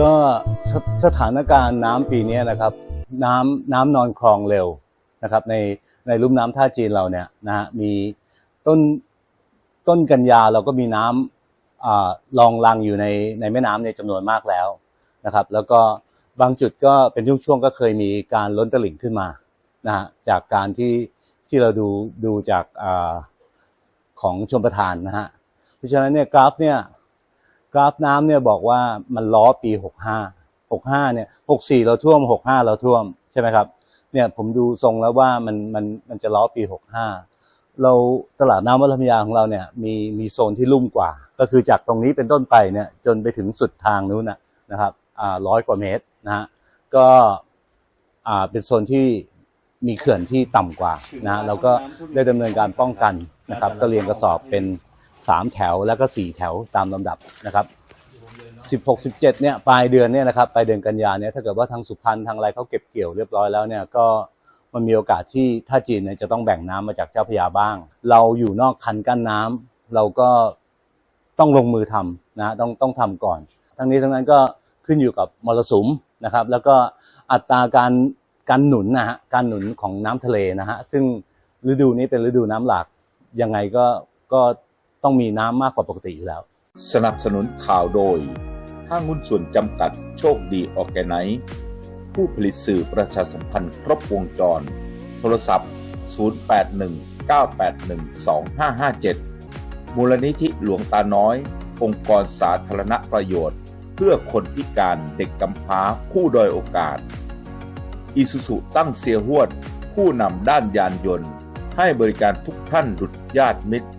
ก็สสถานการณ์น้ำปีนี้นะครับ น้ำน้ำนอนคลองเร็วนะครับ ในในลุ่มน้ำท่าจีนเราเนี่ยนะฮะมีต้นต้นกันยาเราก็มีน้ำอ่าลองลังอยู่ในในแม่น้ำในจำนวนมากแล้วนะครับ แล้วก็บางจุดก็เป็นช่วงๆก็เคยมีการล้นตลิ่งขึ้นมานะฮะจากการที่ที่เราดูดูจากอาของชมประทานนะฮะเพราะฉะนั้นเนี่ยกราฟเนี่ย กราฟน้ำเนี่ยบอกว่ามันล้อปี65 65เนี่ย64เราท่วม65เราท่วมใช่ไหมครับ เนี่ยผมดูทรงแล้วว่ามันมันมันจะล้อปี65เราตลาดน้ำวัดลำยาของเราเนี่ยมีมีโซนที่ลุ่มกว่า ก็คือจากตรงนี้เป็นต้นไปเนี่ยจนไปถึงสุดทางนู้นนะนะครับอ่าร้อยกว่าเมตรนะฮะก็อ่าเป็นโซนที่มีเขื่อนที่ต่ำกว่านะฮะเราก็ได้ดำเนินการป้องกันนะครับ ก็เรียงกระสอบเป็น สามแถวแล้วก็สี่แถวตามลำดับนะครับสิบหกสิบเจ็ดเนี่ยปลายเดือนเนี่ยนะครับปลายเดือนกันยาเนี่ยถ้าเกิดว่าทางสุพรรณทางอะไรเขาเก็บเกี่ยวเรียบร้อยแล้วเนี่ยก็มันมีโอกาสที่ท่าจีนเนี่ยจะต้องแบ่งน้ำมาจากเจ้าพยาบ้าง เราอยู่นอกคันกั้นน้ำเราก็ต้องลงมือทำนะต้องต้องทำก่อน ทั้งนี้ทั้งนั้นก็ขึ้นอยู่กับมรสุมนะครับ แล้วก็อัตราการการหนุนนะฮะการหนุนของน้ำทะเลนะฮะซึ่งฤดูนี้เป็นฤดูน้ำหลากยังไงก็ก็ ต้องมีน้ำมากกว่าปกติอยู่แล้ว สนับสนุนข่าวโดย ห้างหุ้นส่วนจำกัดโชคดีออแกไนซ์ผู้ผลิตสื่อประชาสัมพันธ์ครบวงจร โทรศัพท์ 0819812557 มูลนิธิหลวงตาน้อย องค์กรสาธารณประโยชน์ เพื่อคนพิการเด็กกำพร้าผู้ด้อยโอกาสอิสุสุตั้งเสียหวด ผู้นำด้านยานยนต์ ให้บริการทุกท่านดุจญาติมิตร